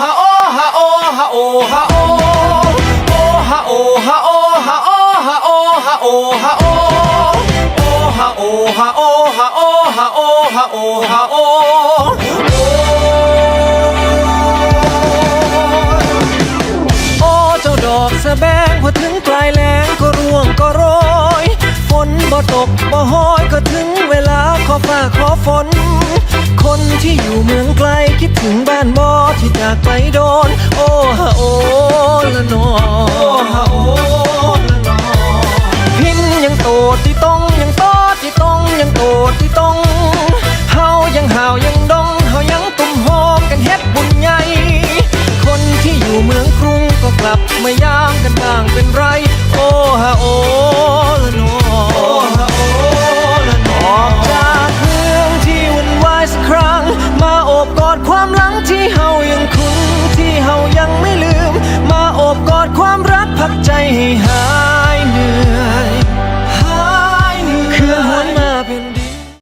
ฮะโอฮะโอฮะโอฮะโอโอฮะโอฮะโอฮะโอฮะโอฮะโอฮะโอโอฮะโอฮะโอฮะโอฮะโอฮะโอฮะโอโอเจ้าดอกสะแบงพอถึงปลายแหลงก็ร่วงก็โรยฝนบ่ตกบ่ห้อยก็ถึงเวลาขอฝ่าขอฝ ที่อยู่เมืองไกลคิดถึงบ้านบ่ที่จากไปโดน โอ้ฮาโอละนอโอ้ฮาโอละนอพินยังโตดที่ต้องยังโตดที่ต้องยังโตดที่ต้องเฮายังห่าวยังดองเฮายังตุ่มหอมกันเฮ็ดบุญใหญ่คนที่อยู่เมืองกรุงก็กลับมายามกันบ้างเป็นักใจให้หา